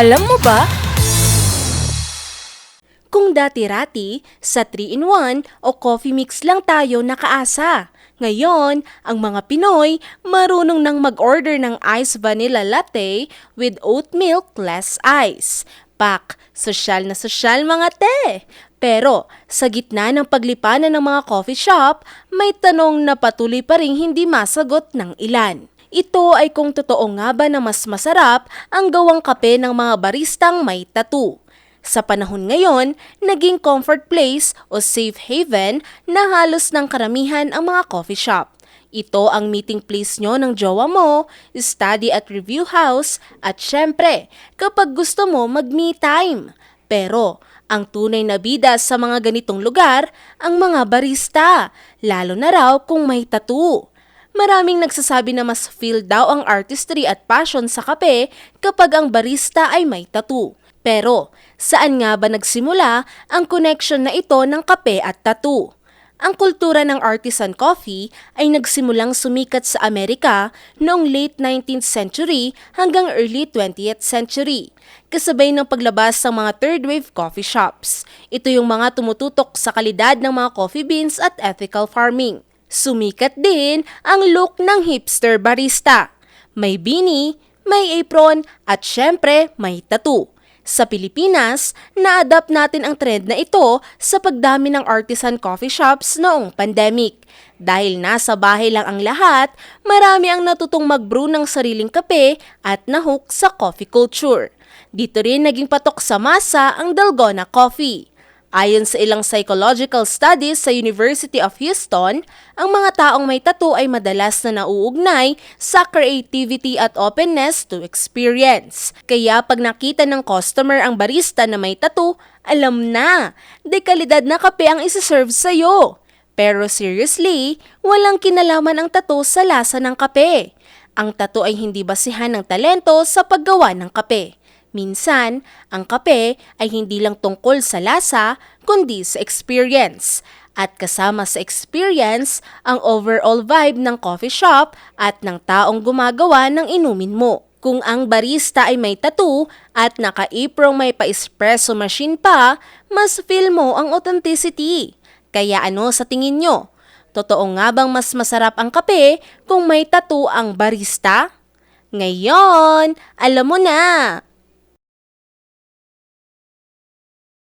Alam mo ba? Kung dati-rati, sa 3-in-1 o coffee mix lang tayo nakaasa. Ngayon, ang mga Pinoy marunong nang mag-order ng iced vanilla latte with oat milk less ice. Pak, sosyal na sosyal mga te! Pero sa gitna ng paglipanan ng mga coffee shop, may tanong na patuloy pa rin hindi masagot ng ilan. Ito ay kung totoo nga ba na mas masarap ang gawang kape ng mga baristang may tattoo. Sa panahon ngayon, naging comfort place o safe haven na halos ng karamihan ang mga coffee shop. Ito ang meeting place nyo ng jowa mo, study at review house, at syempre, kapag gusto mo mag-me time. Pero, ang tunay na bida sa mga ganitong lugar, ang mga barista, lalo na raw kung may tattoo. Maraming nagsasabi na mas feel daw ang artistry at passion sa kape kapag ang barista ay may tattoo. Pero, saan nga ba nagsimula ang connection na ito ng kape at tattoo? Ang kultura ng artisan coffee ay nagsimulang sumikat sa Amerika noong late 19th century hanggang early 20th century, kasabay ng paglabas ng mga third wave coffee shops. Ito yung mga tumututok sa kalidad ng mga coffee beans at ethical farming. Sumikat din ang look ng hipster barista. May beanie, may apron, at syempre may tattoo. Sa Pilipinas, na-adapt natin ang trend na ito sa pagdami ng artisan coffee shops noong pandemic. Dahil nasa bahay lang ang lahat, marami ang natutong mag-brew ng sariling kape at nahook sa coffee culture. Dito rin naging patok sa masa ang Dalgona Coffee. Ayon sa ilang psychological studies sa University of Houston, ang mga taong may tattoo ay madalas na nauugnay sa creativity at openness to experience. Kaya pag nakita ng customer ang barista na may tattoo, alam na, dekalidad na kape ang isiserve sa'yo. Pero seriously, walang kinalaman ang tattoo sa lasa ng kape. Ang tattoo ay hindi basihan ng talento sa paggawa ng kape. Minsan, ang kape ay hindi lang tungkol sa lasa, kundi sa experience. At kasama sa experience, ang overall vibe ng coffee shop at ng taong gumagawa ng inumin mo. Kung ang barista ay may tattoo at naka-iprong may pa-espresso machine pa, mas feel mo ang authenticity. Kaya ano sa tingin nyo? Totoo nga bang mas masarap ang kape kung may tattoo ang barista? Ngayon, alam mo na!